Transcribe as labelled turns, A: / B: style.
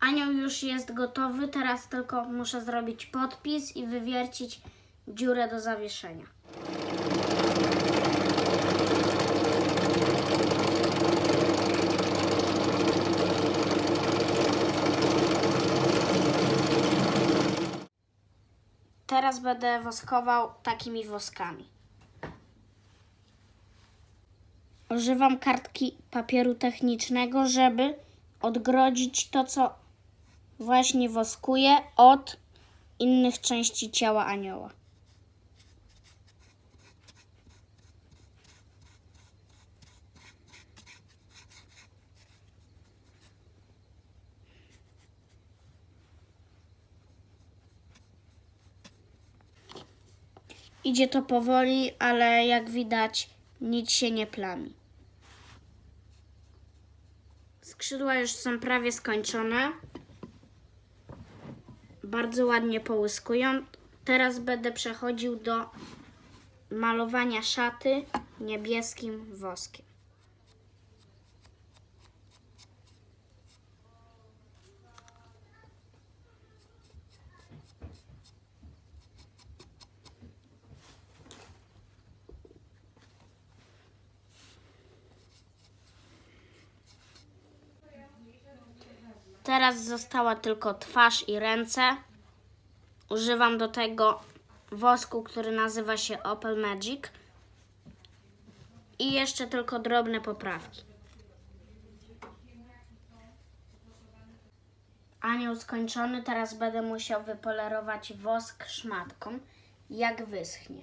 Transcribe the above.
A: Anioł już jest gotowy, teraz tylko muszę zrobić podpis i wywiercić dziurę do zawieszenia. Teraz będę woskował takimi woskami. Używam kartki papieru technicznego, żeby odgrodzić to, co właśnie woskuję, od innych części ciała anioła. Idzie to powoli, ale jak widać, nic się nie plami. Skrzydła już są prawie skończone. Bardzo ładnie połyskują. Teraz będę przechodził do malowania szaty niebieskim woskiem. Teraz została tylko twarz i ręce. Używam do tego wosku, który nazywa się Opel Magic. I jeszcze tylko drobne poprawki. Anioł skończony, teraz będę musiał wypolerować wosk szmatką, jak wyschnie.